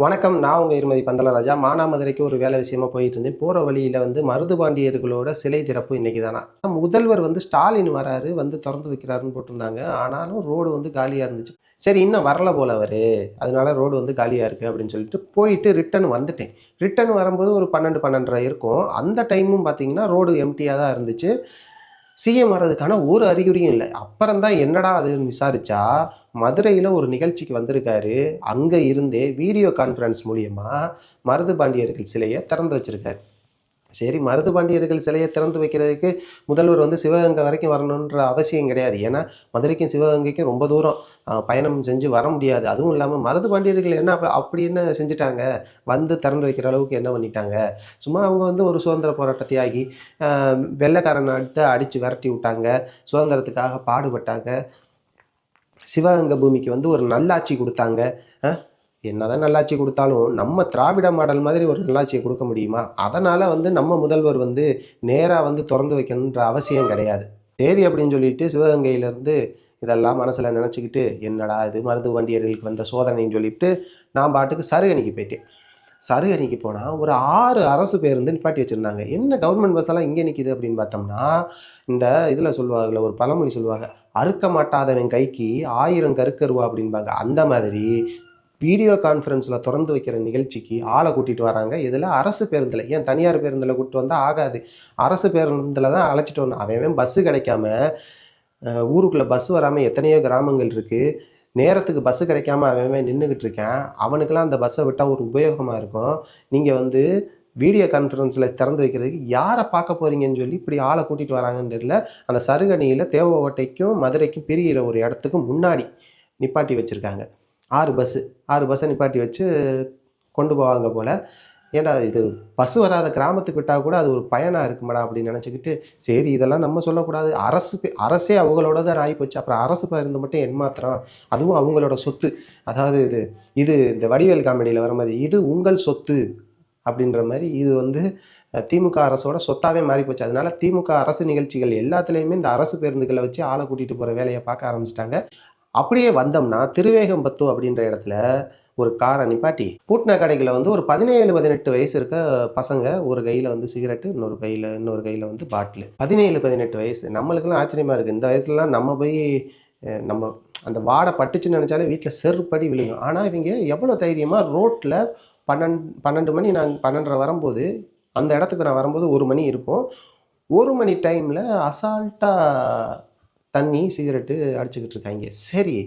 வணக்கம் நான் உங்கள் இருமதி பந்தலராஜா. மானாமதுரைக்கு ஒரு வேலை விஷயமா போயிட்டு இருந்தேன் போகிற வழியில் வந்து மருதுபாண்டியர்களோட சிலை திறப்பு இன்றைக்கி தானா? முதல்வர் வந்து ஸ்டாலின் வராரு வந்து திறந்து வைக்கிறாருன்னு போட்டிருந்தாங்க. ஆனாலும் ரோடு வந்து காலியாக இருந்துச்சு. சரி இன்னும் வரல போல அவர். அதனால ரோடு வந்து காலியாக இருக்குது அப்படின்னு சொல்லிட்டு போயிட்டு ரிட்டன் வந்துட்டேன். ரிட்டன் வரும்போது ஒரு பன்னெண்டு பன்னெண்டரை இருக்கும். அந்த டைமும் பார்த்தீங்கன்னா ரோடு எம்டியாக தான் இருந்துச்சு. சிஎம் வர்றதுக்கான ஒரு அறிகுறியும் இல்லை. அப்புறம் தான் என்னடா அதுன்னு விசாரிச்சா மதுரையில் ஒரு நிகழ்ச்சிக்கு வந்திருக்காரு. அங்கே இருந்தே வீடியோ கான்ஃபரன்ஸ் மூலியமாக மருது பாண்டியர்கள் சிலையை திறந்து வச்சிருக்காரு. சரி மருது பாண்டியர்கள் சிலையை திறந்து வைக்கிறதுக்கு முதல்வர் வந்து சிவகங்கை வரைக்கும் வரணுன்ற அவசியம் கிடையாது. ஏன்னா மதுரைக்கும் சிவகங்கைக்கும் ரொம்ப தூரம். பயணம் செஞ்சு வர முடியாது. அதுவும் இல்லாமல் மருது பாண்டியர்கள் என்ன அப்படி என்ன செஞ்சுட்டாங்க? வந்து திறந்து வைக்கிற அளவுக்கு என்ன பண்ணிட்டாங்க? சும்மா அவங்க வந்து ஒரு சுதந்திர போராட்ட தியாகி ஆஹ், அடுத்து அடித்து விரட்டி விட்டாங்க. சுதந்திரத்துக்காக பாடுபட்டாங்க. சிவகங்கை பூமிக்கு வந்து ஒரு நல்லாட்சி கொடுத்தாங்க. என்னதான் நல்லாட்சி கொடுத்தாலும் நம்ம திராவிட மாடல் மாதிரி ஒரு நல்லாட்சியை கொடுக்க முடியுமா? அதனால் வந்து நம்ம முதல்வர் வந்து நேராக வந்து திறந்து வைக்கணுன்ற அவசியம் கிடையாது. சரி அப்படின்னு சொல்லிட்டு சிவகங்கையிலேருந்து இதெல்லாம் மனசில் நினச்சிக்கிட்டு என்னடா இது மருது வண்டியர்களுக்கு வந்த சோதனைன்னு சொல்லிட்டு நான் பாட்டுக்கு சருகணிக்கு போயிட்டேன். சருகணிக்கு போனால் ஒரு ஆறு அரசு பேருந்து நிப்பாட்டி வச்சுருந்தாங்க. என்ன கவர்மெண்ட் பஸ் எல்லாம் இங்கே நிற்கிது அப்படின்னு பார்த்தோம்னா இந்த இதில் சொல்லுவாங்கல்ல ஒரு பழமொழி சொல்லுவாங்க அறுக்க மாட்டாதவன் கைக்கு ஆயிரம் கருக்கருவா அப்படின்பாங்க அந்த மாதிரி வீடியோ கான்ஃபரன்ஸில் திறந்து வைக்கிற நிகழ்ச்சிக்கு ஆளை கூட்டிகிட்டு வராங்க. இதில் அரசு பேருந்தில் ஏன் தனியார் பேருந்தில் கூப்பிட்டு வந்தால் ஆகாது? அரசு பேருந்தில் தான் அழைச்சிட்டு வரணும் அவன் பஸ்ஸு கிடைக்காம ஊருக்குள்ளே பஸ் வராமல் எத்தனையோ கிராமங்கள் இருக்குது நேரத்துக்கு பஸ்ஸு கிடைக்காம அவன் நின்றுக்கிட்டு இருக்கேன். அவனுக்கெல்லாம் அந்த பஸ்ஸை விட்டால் ஒரு உபயோகமாக இருக்கும். நீங்கள் வந்து வீடியோ கான்ஃபரன்ஸில் திறந்து வைக்கிறதுக்கு யாரை பார்க்க போறீங்கன்னு சொல்லி இப்படி ஆளை கூட்டிகிட்டு வராங்கன்னு தெரியல. அந்த சருகணியில் தேவகோட்டைக்கும் மதுரைக்கும் பிரிகிற ஒரு இடத்துக்கு முன்னாடி நிப்பாட்டி வச்சுருக்காங்க. ஆறு பஸ்ஸு ஆறு பஸ்ஸை நிப்பாட்டி வச்சு கொண்டு போவாங்க போல். ஏன்டா இது பஸ் வராத கிராமத்துக்கு விட்டால் கூட அது ஒரு பயனாக இருக்குமாடா அப்படின்னு நினச்சிக்கிட்டு சரி இதெல்லாம் நம்ம சொல்லக்கூடாது. அரசு பே- அரசே அவங்களோட தான் ஆகிப்போச்சு அப்புறம் அரசு பேருந்து மட்டும் ஏமாத்திரம் அதுவும் அவங்களோட சொத்து. அதாவது இது இது இந்த வடிவேல் காமெடியில் வர மாதிரி இது உங்கள் சொத்து அப்படின்ற மாதிரி இது வந்து திமுக அரசோட சொத்தாகவே மாறி போச்சு அதனால திமுக அரசு நிகழ்ச்சிகள் எல்லாத்துலேயுமே இந்த அரசு பேருந்துகளை வச்சு ஆளை கூட்டிகிட்டு போகிற வேலையை பார்க்க ஆரம்பிச்சிட்டாங்க. அப்படியே வந்தோம்னா திருவேகம்பத்து அப்படின்ற இடத்துல ஒரு காரை நிப்பாட்டி பூட்டின கடைகளை வந்து ஒரு பதினேழு பதினெட்டு வயசு இருக்க பசங்க ஒரு கையில் வந்து சிகரெட்டு இன்னொரு கையில் இன்னொரு கையில் வந்து பாட்டில் பதினேழு பதினெட்டு வயசு. நம்மளுக்கெல்லாம் ஆச்சரியமாக இருக்குது இந்த வயசுலலாம் நம்ம போய் நம்ம அந்த வாடை பட்டுச்சுன்னு நினச்சாலே வீட்டில் செருப்படி விழுகும். ஆனால் இவங்க எவ்வளோ தைரியமாக ரோட்டில் பன்னெண்டு பன்னெண்டு மணி நாங்கள் பன்னெண்டரை வரும்போது அந்த இடத்துக்கு நான் வரும்போது ஒரு மணி இருக்கும் ஒரு மணி டைமில் அசால்ட்டாக தண்ணி சிகரெட்டு அடிச்சுக்கிட்டு இருக்காங்க சரி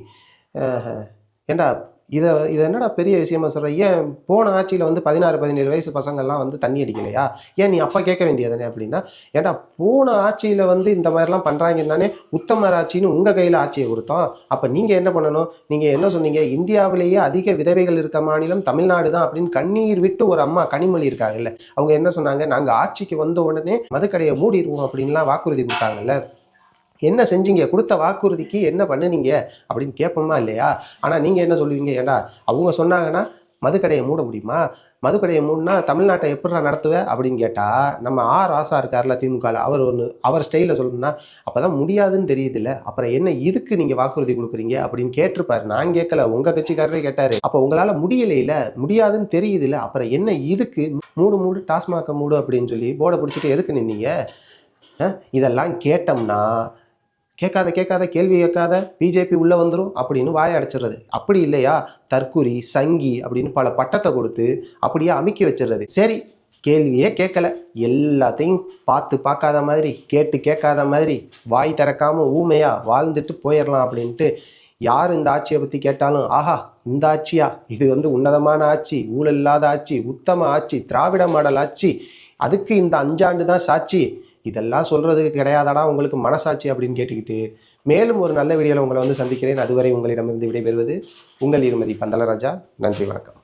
ஏண்டா இதை இதை என்னடா பெரிய விஷயமா சொல்கிற ஏன் போன ஆட்சியில் வந்து பதினாறு பதினேழு வயசு பசங்கள்லாம் வந்து தண்ணி அடிக்கலையா? ஏன் நீ அப்போ கேட்க வேண்டியதானே அப்படின்னா ஏன்டா போன ஆட்சியில் வந்து இந்த மாதிரிலாம் பண்ணுறாங்கன்னு தானே உத்தமர் ஆட்சின்னு உங்கள் கையில் ஆட்சியை கொடுத்தோம். அப்போ நீங்கள் என்ன பண்ணணும்? நீங்கள் என்ன சொன்னீங்க? இந்தியாவிலேயே அதிக விதவைகள் இருக்க மாநிலம் தமிழ்நாடு தான் அப்படின்னு கண்ணீர் விட்டு ஒரு அம்மா கனிமொழி இருக்காங்கல்ல. அவங்க என்ன சொன்னாங்க? நாங்கள் ஆட்சிக்கு வந்த உடனே மதுக்கடையை மூடிடுவோம் அப்படின்லாம் வாக்குறுதி கொடுத்தாங்கல்ல. என்ன செஞ்சீங்க? கொடுத்த வாக்குறுதிக்கு என்ன பண்ணுனீங்க? அப்படின்னு கேட்போமா இல்லையா? ஆனால் நீங்கள் என்ன சொல்லுவீங்க? ஏண்டா அவங்க சொன்னாங்கன்னா மதுக்கடையை மூட முடியுமா? மதுக்கடையை மூடினா தமிழ்நாட்டை எப்படிடா நடத்துவ? அப்படின்னு கேட்டால் நம்ம ஆ ராசா இருக்கார்ல திமுகவில் அவர் ஒன்று அவர் ஸ்டைலில் சொல்லணும்னா அப்போ தான் முடியாதுன்னு தெரியுதுல்ல. அப்புறம் என்ன இதுக்கு நீங்கள் வாக்குறுதி கொடுக்குறீங்க? அப்படின்னு கேட்டிருப்பாரு. நான் கேட்கல. உங்கள் கட்சிக்காரரே கேட்டார். அப்போ உங்களால் முடியலையில முடியாதுன்னு தெரியுதுல்ல. அப்புறம் என்ன இதுக்கு? மூடு மூடு டாஸ்மாக மூடு அப்படின்னு சொல்லி போர்டை பிடிச்சிட்டு எதுக்கு நின்னீங்க? இதெல்லாம் கேட்டோம்னா கேட்காத கேட்காத கேள்வி கேட்காத பிஜேபி உள்ளே வந்துடும் அப்படின்னு வாயை அடைச்சிடுறது. அப்படி இல்லையா? தற்குறி சங்கி அப்படின்னு பல பட்டத்தை கொடுத்து அப்படியே அமுக்கி வச்சிடுறது. சரி கேள்வியே கேட்கல. எல்லாத்தையும் பார்த்து பார்க்காத மாதிரி கேட்டு கேட்காத மாதிரி வாய் திறக்காம ஊமையாக வாழ்ந்துட்டு போயிடலாம் அப்படின்ட்டு யார் இந்த ஆட்சியை பற்றி கேட்டாலும் ஆஹா இந்த ஆட்சியா? இது வந்து உன்னதமான ஆட்சி ஊழல் இல்லாத ஆட்சி உத்தம ஆட்சி திராவிட மாடல் ஆட்சி அதுக்கு இந்த அஞ்சாண்டு தான் சாட்சி. இதெல்லாம் சொல்கிறதுக்கு கிடையாதாடா உங்களுக்கு மனசாட்சி அப்படின்னு கேட்டுக்கிட்டு மேலும் ஒரு நல்ல வீடியோவில் உங்களை வந்து சந்திக்கிறேன். அதுவரை உங்களிடமிருந்து விடைபெறுவது உங்கள் இருமதி பந்தலராஜா நன்றி வணக்கம்.